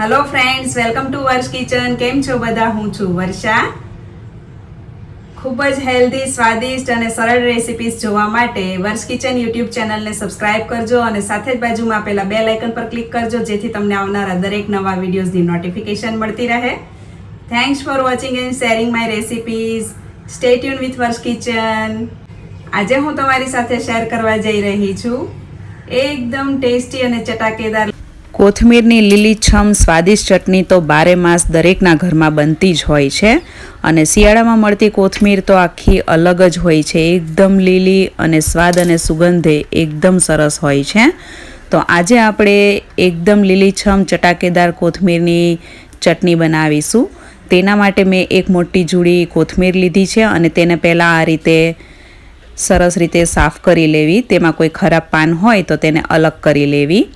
Hello friends welcome to Varsh kitchen કેમ છો બધા? હું છું વર્ષા. ખૂબ જ હેલ્ધી સ્વાદિષ્ટ અને સરળ રેસિપીસ જોવા માટે વર્ષ કિચન યુટ્યુબ ચેનલને સબસ્ક્રાઇબ કરજો અને સાથે જ બાજુમાં આપેલા બે લાઇકન પર ક્લિક કરજો, જેથી તમને આવનારા દરેક નવા વિડીયોઝની નોટિફિકેશન મળતી રહે. Thanks for watching and sharing my recipes stay tune with Varsh kitchen આજે હું તમારી સાથે શેર કરવા જઈ રહી છું. એકદમ ટેસ્ટી અને ચટાકેદાર કોથમીરની લીલીછમ સ્વાદિષ્ટ ચટણી તો બારે માસ દરેકના ઘરમાં બનતી જ હોય છે. અને શિયાળામાં મળતી કોથમીર તો આખી અલગ જ હોય છે. એકદમ લીલી અને સ્વાદ અને સુગંધે એકદમ સરસ હોય છે. તો આજે આપણે એકદમ લીલીછમ ચટાકેદાર કોથમીરની ચટણી બનાવીશું. તેના માટે મેં એક મોટી જુડી કોથમીર લીધી છે અને તેને પહેલાં આ રીતે સરસ રીતે સાફ કરી લેવી. તેમાં કોઈ ખરાબ પાન હોય તો તેને અલગ કરી લેવી.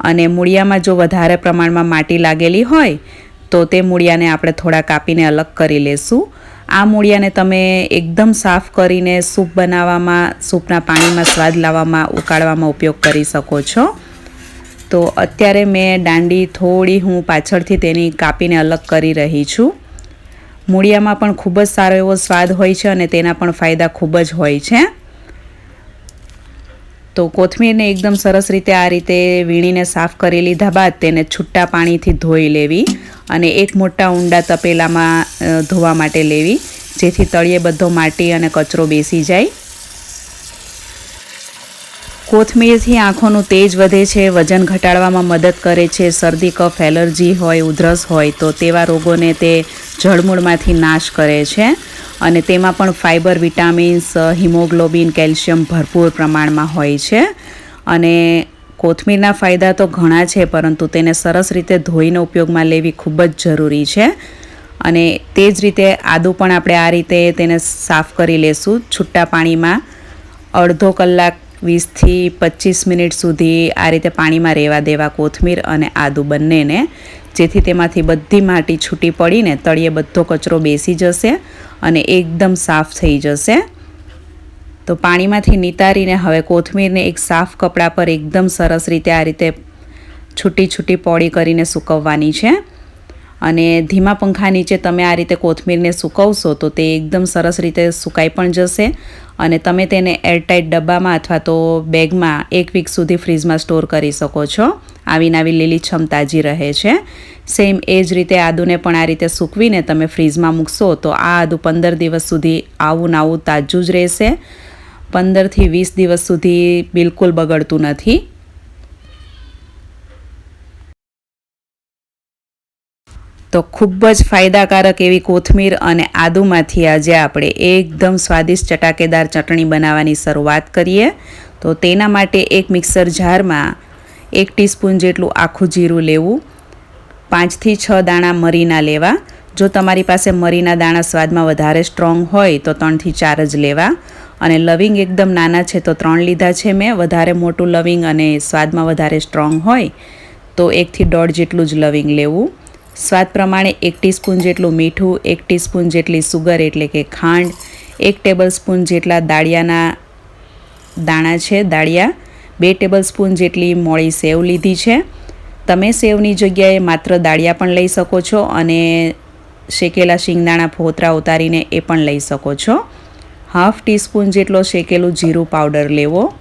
અને મૂળિયામાં જો વધારે પ્રમાણમાં માટી લાગેલી હોય, તો તે મૂળિયાને આપણે થોડા કાપીને અલગ કરી લેશું. આ મૂળિયાને તમે એકદમ સાફ કરીને સૂપ બનાવવામાં, સૂપના પાણીમાં સ્વાદ લાવવામાં, ઉકાળવામાં ઉપયોગ કરી શકો છો. તો અત્યારે મેં દાંડી થોડી હું પાછળથી તેની કાપીને અલગ કરી રહી છું. મૂળિયામાં પણ ખૂબ જ સારો એવો સ્વાદ હોય છે અને તેના પણ ફાયદા ખૂબ જ હોય છે. તો કોથમીરને એકદમ સરસ રીતે આ રીતે વીણીને સાફ કરી લીધા બાદ તેને છૂટા પાણીથી ધોઈ લેવી અને એક મોટા ઊંડા તપેલામાં ધોવા માટે લેવી, જેથી તળિયે બધો માટી અને કચરો બેસી જાય. કોથમીરથી આંખોનું તેજ વધે છે, વજન ઘટાડવામાં મદદ કરે છે, શરદી, કફ, એલર્જી હોય, ઉધરસ હોય, તો તેવા રોગોને તે જળમૂળમાંથી નાશ કરે છે. અને તેમાં પણ ફાઇબર વિટામિન્સ હિમોગ્લોબિન, કેલ્શિયમ ભરપૂર પ્રમાણમાં હોય છે. અને કોથમીરના ફાયદા તો ઘણા છે, પરંતુ તેને સરસ રીતે ધોઈને ઉપયોગમાં લેવી ખૂબ જ જરૂરી છે. અને તે જ રીતે આદું પણ આપણે આ રીતે તેને સાફ કરી લેશું. છૂટા પાણીમાં અડધો કલાક વીસથી પચીસ મિનિટ સુધી આ રીતે પાણીમાં રહેવા દેવા કોથમીર અને આદુ બંનેને, જેથી તેમાંથી બધી માટી છૂટી પડીને તળિયે બધો કચરો બેસી જશે અને એકદમ સાફ થઈ જશે. તો પાણીમાંથી નિતારીને હવે કોથમીરને એક સાફ કપડાં પર એકદમ સરસ રીતે આ રીતે છૂટી છૂટી પોળી કરીને સૂકવવાની છે. અને ધીમા પંખા નીચે તમે આ રીતે કોથમીરને સૂકવશો તો તે એકદમ સરસ રીતે સુકાઈ પણ જશે. અને તમે તેને એરટાઇટ ડબ્બામાં અથવા તો બેગમાં એક વીક સુધી ફ્રીજમાં સ્ટોર કરી શકો છો. આવીને આવી લીલીછમ તાજી રહે છે. સેમ એ જ રીતે આદુને પણ આ રીતે સૂકવીને તમે ફ્રીજમાં મૂકશો તો આ આદુ પંદર દિવસ સુધી આવું આવું તાજું જ રહેશે. પંદરથી વીસ દિવસ સુધી બિલકુલ બગડતું નથી. તો ખૂબ જ ફાયદાકારક એવી કોથમીર અને આદુમાંથી આજે આપણે એકદમ સ્વાદિષ્ટ ચટાકેદાર ચટણી બનાવવાની શરૂઆત કરીએ. તો તેના માટે એક મિક્સર જારમાં એક ટીસ્પૂન જેટલું આખું જીરું લેવું. પાંચથી છ દાણા મરીના લેવા. જો તમારી પાસે મરીના દાણા સ્વાદમાં વધારે સ્ટ્રોંગ હોય તો ત્રણથી ચાર જ લેવા. અને લવિંગ એકદમ નાના છે તો ત્રણ લીધા છે મેં. વધારે મોટું લવિંગ અને સ્વાદમાં વધારે સ્ટ્રોંગ હોય તો એકથી દોઢ જેટલું જ લવિંગ લેવું. સ્વાદ પ્રમાણે એક ટીસ્પૂન જેટલું મીઠું, એક ટીસ્પૂન જેટલી સુગર એટલે કે ખાંડ, એક ટેબલ સ્પૂન જેટલા દાળિયાના દાણા છે, દાળિયા, બે ટેબલ સ્પૂન જેટલી મોળી સેવ લીધી છે. તમે સેવની જગ્યાએ માત્ર દાળિયા પણ લઈ શકો છો અને શેકેલા શિંગદાણા ફોતરા ઉતારીને એ પણ લઈ શકો છો. હાફ ટીસ્પૂન જેટલો શેકેલું જીરું પાવડર લેવો.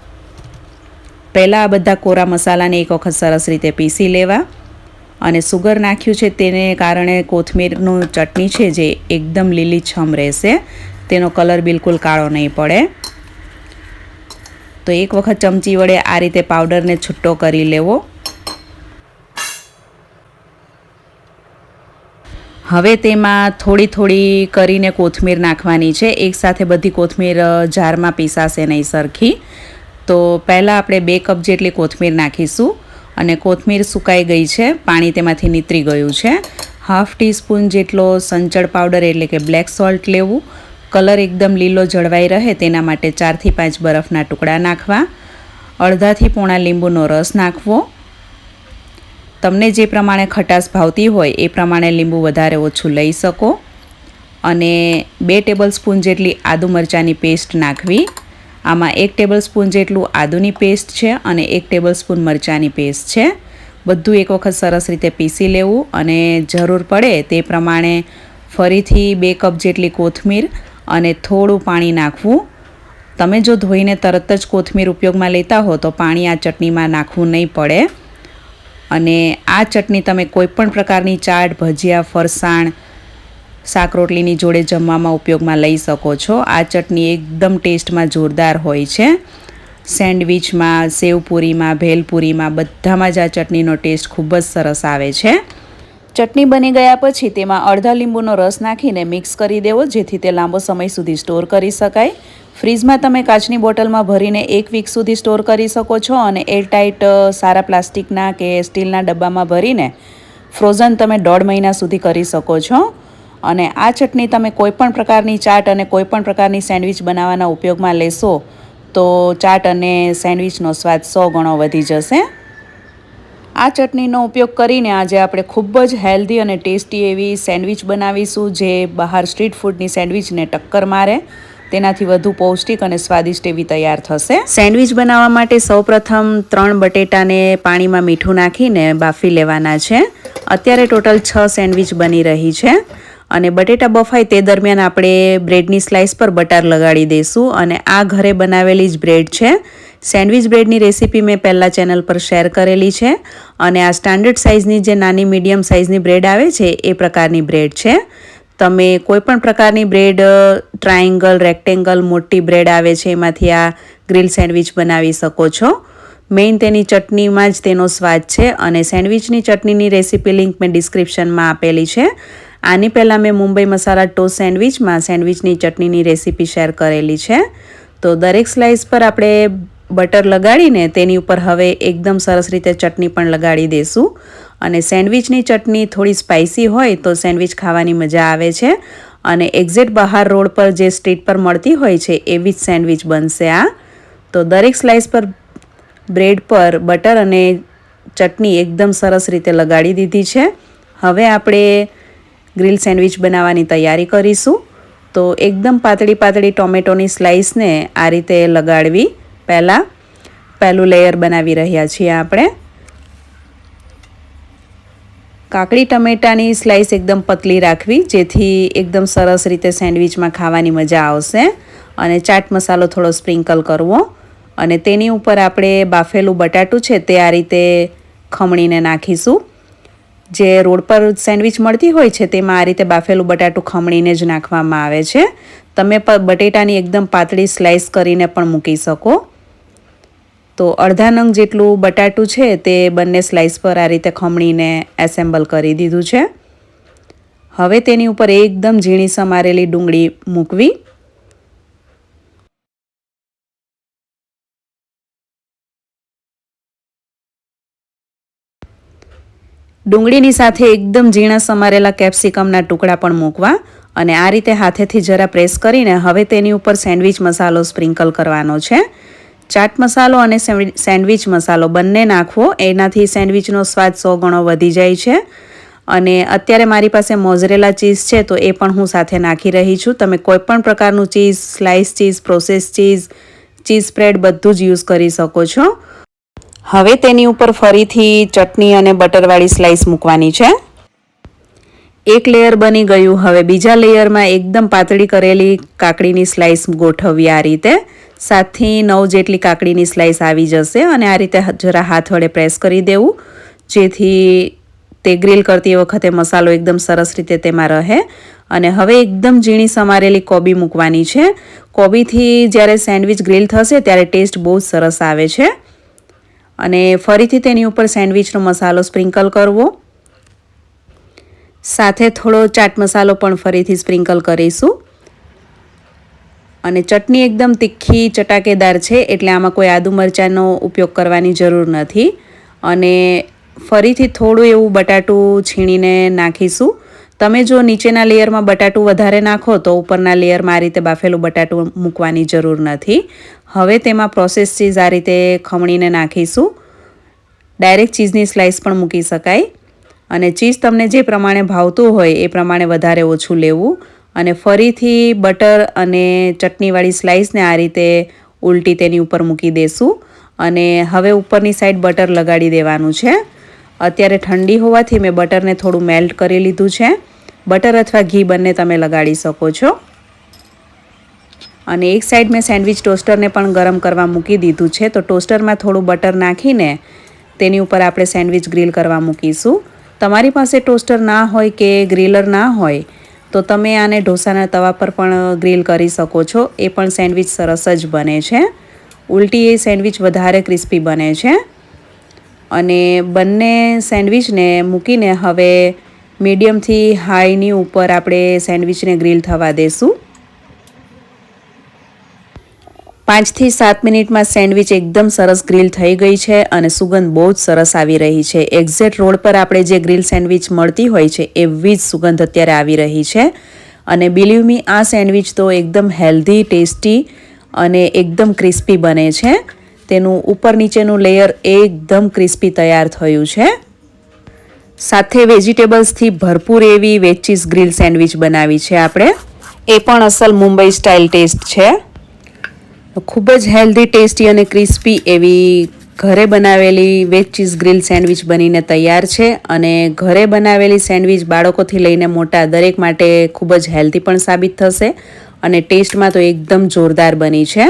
પહેલાં આ બધા કોરા મસાલાને એક વખત સરસ રીતે પીસી લેવા. અને સુગર નાખ્યું છે તેને કારણે કોથમીરનું ચટણી છે જે એકદમ લીલીછમ રહેશે. તેનો કલર બિલકુલ કાળો નહીં પડે. તો એક વખત ચમચી વડે આ રીતે પાવડરને છૂટ્ટો કરી લેવો. હવે તેમાં થોડી થોડી કરીને કોથમીર નાખવાની છે. એકસાથે બધી કોથમીર જારમાં પીસાશે નહીં સરખી. તો પહેલાં આપણે બે કપ જેટલી કોથમીર નાખીશું. અને કોથમીર સુકાઈ ગઈ છે. પાણી તેમાંથી નીતરી ગયું છે. હાફ ટીસ્પૂન જેટલો સંચળ પાવડર એટલે કે બ્લેક સોલ્ટ લેવું. કલર એકદમ લીલો જળવાઈ રહે તેના માટે ચારથી પાંચ બરફના ટુકડા નાખવા. અડધાથી પોણા લીંબુનો રસ નાખવો. તમને જે પ્રમાણે ખટાશ ભાવતી હોય એ પ્રમાણે લીંબુ વધારે ઓછું લઈ શકો. અને બે ટેબલ સ્પૂન જેટલી આદુ મરચાંની પેસ્ટ નાખવી. આમાં એક ટેબલ સ્પૂન જેટલું આદુની પેસ્ટ છે અને એક ટેબલ સ્પૂન મરચાંની પેસ્ટ છે. બધું એક વખત સરસ રીતે પીસી લેવું અને જરૂર પડે તે પ્રમાણે ફરીથી બે કપ જેટલી કોથમીર અને થોડું પાણી નાખવું. તમે જો ધોઈને તરત જ કોથમીર ઉપયોગમાં લેતા હો તો પાણી આ ચટણીમાં નાખવું નહીં પડે. અને આ ચટણી તમે કોઈપણ પ્રકારની ચાટ, ભજીયા, ફરસાણ શાક રોટલીની જોડે જમવામાં ઉપયોગમાં લઈ શકો છો. આ ચટણી એકદમ ટેસ્ટમાં જોરદાર હોય છે. સેન્ડવિચમાં, સેવપુરીમાં, ભેલપુરીમાં બધામાં જ આ ચટણીનો ટેસ્ટ ખૂબ જ સરસ આવે છે. ચટણી બની ગયા પછી તેમાં અડધા લીંબુનો રસ નાખીને મિક્સ કરી દેવો, જેથી તે લાંબો સમય સુધી સ્ટોર કરી શકાય. ફ્રીજમાં તમે કાચની બોટલમાં ભરીને એક વીક સુધી સ્ટોર કરી શકો છો અને એરટાઇટ સારા પ્લાસ્ટિકના કે સ્ટીલના ડબ્બામાં ભરીને ફ્રોઝન તમે દોઢ મહિના સુધી કરી શકો છો. અને આ ચટણી તમે કોઈપણ પ્રકારની ચાટ અને કોઈપણ પ્રકારની સેન્ડવિચ બનાવવાના ઉપયોગમાં લેશો, તો ચાટ અને સેન્ડવિચનો સ્વાદ સો ગણો વધી જશે. આ ચટણીનો ઉપયોગ કરીને આજે આપણે ખૂબ જ હેલ્ધી અને ટેસ્ટી એવી સેન્ડવિચ બનાવીશું, જે બહાર સ્ટ્રીટ ફૂડની સેન્ડવિચને ટક્કર મારે, તેનાથી વધુ પૌષ્ટિક અને સ્વાદિષ્ટ એવી તૈયાર થશે. સેન્ડવિચ બનાવવા માટે સૌપ્રથમ ત્રણ બટેટાને પાણીમાં મીઠું નાખીને બાફી લેવાના છે. અત્યારે ટોટલ છ સેન્ડવિચ બની રહી છે. અને બટેટા બફાય તે દરમિયાન આપણે બ્રેડની સ્લાઇસ પર બટર લગાડી દઈશું અને આ ઘરે બનાવેલી જ બ્રેડ છે. સેન્ડવિચ બ્રેડની રેસીપી મેં પહેલાં ચેનલ પર શેર કરેલી છે અને આ સ્ટાન્ડર્ડ સાઇઝની જે નાની મીડિયમ સાઇઝની બ્રેડ આવે છે એ પ્રકારની બ્રેડ છે. તમે કોઈપણ પ્રકારની બ્રેડ ટ્રાયેંગલ રેક્ટેંગલ, મોટી બ્રેડ આવે છે એમાંથી આ ગ્રીલ સેન્ડવિચ બનાવી શકો છો. મેઇન તેની ચટણીમાં જ તેનો સ્વાદ છે અને સેન્ડવિચની ચટણીની રેસીપી લિંક મેં ડિસ્ક્રિપ્શનમાં આપેલી છે. આની પહેલાં મેં મુંબઈ મસાલા ટોસ્ટ સેન્ડવિચમાં સેન્ડવિચની ચટણીની રેસીપી શેર કરેલી છે. તો દરેક સ્લાઇસ પર આપણે બટર લગાડીને તેની ઉપર હવે એકદમ સરસ રીતે ચટણી પણ લગાડી દઈશું અને સેન્ડવિચની ચટણી થોડી સ્પાઇસી હોય તો સેન્ડવિચ ખાવાની મજા આવે છે. અને એક્ઝેક્ટ બહાર રોડ પર જે સ્ટ્રીટ પર મળતી હોય છે એવી જ સેન્ડવિચ બનશે આ. તો દરેક સ્લાઇસ પર બ્રેડ પર બટર અને ચટણી એકદમ સરસ રીતે લગાડી દીધી છે. હવે આપણે ગ્રીલ સેન્ડવિચ બનાવવાની તૈયારી કરીશું. તો એકદમ પાતળી પાતળી ટોમેટોની સ્લાઇસને આ રીતે લગાડવી. પહેલાં પહેલું લેયર બનાવી રહ્યા છીએ આપણે. કાકડી ટમેટાની સ્લાઇસ એકદમ પતલી રાખવી, જેથી એકદમ સરસ રીતે સેન્ડવિચમાં ખાવાની મજા આવશે. અને ચાટ મસાલો થોડો સ્પ્રિંકલ કરવો. અને તેની ઉપર આપણે બાફેલું બટાટું છે તે આ રીતે ખમણીને નાખીશું. જે રોડ પર સેન્ડવિચ મળતી હોય છે, તેમાં આ રીતે બાફેલું બટાટું ખમણીને જ નાખવામાં આવે છે. તમે બટેટાની એકદમ પાતળી સ્લાઇસ કરીને પણ મૂકી શકો. તો અડધા નંગ જેટલું બટાટું છે, તે બંને સ્લાઇસ પર આ રીતે ખમણીને એસેમ્બલ કરી દીધું છે. હવે તેની ઉપર એકદમ ઝીણી સમારેલી ડુંગળી મૂકવી. ડુંગળીની સાથે એકદમ ઝીણા સમારેલા કેપ્સિકમના ટુકડા પણ મૂકવા અને આ રીતે હાથેથી જરા પ્રેસ કરીને હવે તેની ઉપર સેન્ડવિચ મસાલો સ્પ્રિંકલ કરવાનો છે. ચાટ મસાલો અને સેન્ડવિચ મસાલો બંને નાખવો, એનાથી સેન્ડવિચનો સ્વાદ સો ગણો વધી જાય છે. અને અત્યારે મારી પાસે મોઝરેલા ચીઝ છે તો એ પણ હું સાથે નાખી રહી છું. તમે કોઈપણ પ્રકારનું cheese slice cheese, process cheese cheese spread બધું જ યુઝ કરી શકો છો. હવે તેની ઉપર ફરીથી ચટણી અને બટરવાળી સ્લાઇસ મૂકવાની છે. એક લેયર બની ગયું. હવે બીજા લેયરમાં એકદમ પાતળી કરેલી કાકડીની સ્લાઇસ ગોઠવવી આ રીતે. સાતથી નવ જેટલી કાકડીની સ્લાઇસ આવી જશે અને આ રીતે જરા હાથ વડે પ્રેસ કરી દેવું. જેથી તે ગ્રીલ કરતી વખતે મસાલો એકદમ સરસ રીતે તેમાં રહે. અને હવે એકદમ ઝીણી સમારેલી કોબી મૂકવાની છે. કોબીથી જ્યારે સેન્ડવિચ ગ્રીલ થશે ત્યારે ટેસ્ટ બહુ સરસ આવે છે. અને ફરીથી તેની ઉપર સેન્ડવિચનો મસાલો સ્પ્રિંકલ કરવો. સાથે થોડો ચાટ મસાલો પણ ફરીથી સ્પ્રિંકલ કરીશું. અને ચટણી એકદમ તીખી ચટાકેદાર છે, એટલે આમાં કોઈ આદુ મરચાંનો ઉપયોગ કરવાની જરૂર નથી. અને ફરીથી થોડું એવું બટાટું છીણીને નાખીશું. તમે જો નીચેના લેયરમાં બટાટું વધારે નાખો તો ઉપરના લેયરમાં આ રીતે બાફેલું બટાટું મૂકવાની જરૂર નથી. હવે તેમાં પ્રોસેસ ચીઝ આ રીતે ખમણીને નાખીશું. ડાયરેક્ટ ચીઝની સ્લાઇસ પણ મૂકી શકાય. અને ચીઝ તમને જે પ્રમાણે ભાવતું હોય એ પ્રમાણે વધારે ઓછું લેવું. અને ફરીથી બટર અને ચટણીવાળી સ્લાઇસને આ રીતે ઉલટી તેની ઉપર મૂકી દેશું. અને હવે ઉપરની સાઈડ બટર લગાડી દેવાનું છે. અત્યારે ઠંડી હોવાથી મેં બટરને થોડું મેલ્ટ કરી લીધું છે. બટર અથવા ઘી બંને તમે લગાડી શકો છો. અને એક સાઈડ મેં સેન્ડવિચ ટોસ્ટરને પણ ગરમ કરવા મૂકી દીધું છે. તો ટોસ્ટરમાં થોડું બટર નાખીને તેની ઉપર આપણે સેન્ડવિચ ગ્રીલ કરવા મૂકીશું. તમારી પાસે ટોસ્ટર ના હોય કે ગ્રીલર ના હોય, તો તમે આને ઢોસાના તવા પર પણ ગ્રીલ કરી શકો છો. એ પણ સેન્ડવિચ સરસ જ બને છે. ઉલટી એ સેન્ડવિચ વધારે ક્રિસ્પી બને છે. અને બંને સેન્ડવિચને મૂકીને હવે મીડિયમથી હાઈની ઉપર આપણે સેન્ડવિચને ગ્રીલ થવા દેશું. પાંચથી સાત મિનિટમાં સેન્ડવિચ એકદમ સરસ ગ્રીલ થઈ ગઈ છે અને સુગંધ બહુ જ સરસ આવી રહી છે. એક્ઝેક્ટ રોડ પર આપણે જે ગ્રીલ સેન્ડવિચ મળતી હોય છે એવી જ સુગંધ અત્યારે આવી રહી છે. અને બિલીવ મી આ સેન્ડવિચ તો એકદમ હેલ્ધી ટેસ્ટી અને એકદમ ક્રિસ્પી બને છે. તેનું ઉપર નીચેનું લેયર એકદમ ક્રિસ્પી તૈયાર થયું છે. સાથે વેજીટેબલ્સથી ભરપૂર એવી વેચીસ ગ્રીલ સેન્ડવિચ બનાવી છે આપણે. એ પણ અસલ મુંબઈ સ્ટાઇલ ટેસ્ટ છે. ખૂબ જ હેલ્ધી ટેસ્ટી અને ક્રિસ્પી એવી ઘરે બનાવેલી વેજ ચીઝ ગ્રીલ સેન્ડવિચ બનીને તૈયાર છે અને ઘરે બનાવેલી સેન્ડવિચ બાળકોથી લઈને મોટા દરેક માટે ખૂબ જ હેલ્ધી પણ સાબિત થશે અને ટેસ્ટમાં તો એકદમ જોરદાર બની છે.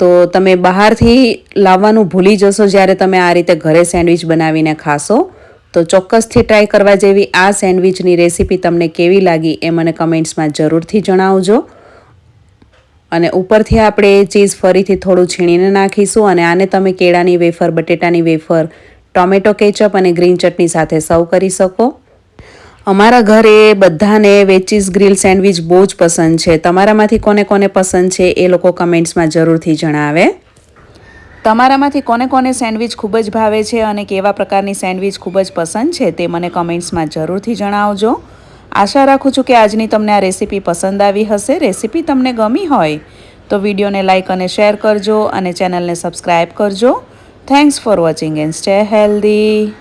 તો તમે બહારથી લાવવાનું ભૂલી જશો જ્યારે તમે આ રીતે ઘરે સેન્ડવિચ બનાવીને ખાશો. તો ચોક્કસથી ટ્રાય કરવા જેવી આ સેન્ડવિચની રેસીપી તમને કેવી લાગી એ મને કમેન્ટ્સમાં જરૂરથી જણાવજો. અને ઉપરથી આપણે ચીઝ ફરીથી થોડું છીણીને નાખીશું અને આને તમે કેળાની વેફર, બટેટાની વેફર, ટોમેટો કેચઅપ અને ગ્રીન ચટણી સાથે સર્વ કરી શકો. અમારા ઘરે બધાને વેચીસ ગ્રીલ સેન્ડવિચ બહુ જ પસંદ છે. તમારામાંથી કોને કોને પસંદ છે એ લોકો કમેન્ટ્સમાં જરૂરથી જણાવે. તમારામાંથી કોને કોને સેન્ડવિચ ખૂબ જ ભાવે છે અને કેવા પ્રકારની સેન્ડવિચ ખૂબ જ પસંદ છે તે મને કમેન્ટ્સમાં જરૂરથી જણાવજો. આશા રાખું છું કે આજની તમને આ રેસીપી પસંદ આવી હશે. રેસીપી તમને ગમી હોય તો વિડીયોને લાઇક અને શેર કરજો અને ચેનલને સબસ્ક્રાઈબ કરજો. Thanks for watching and stay healthy.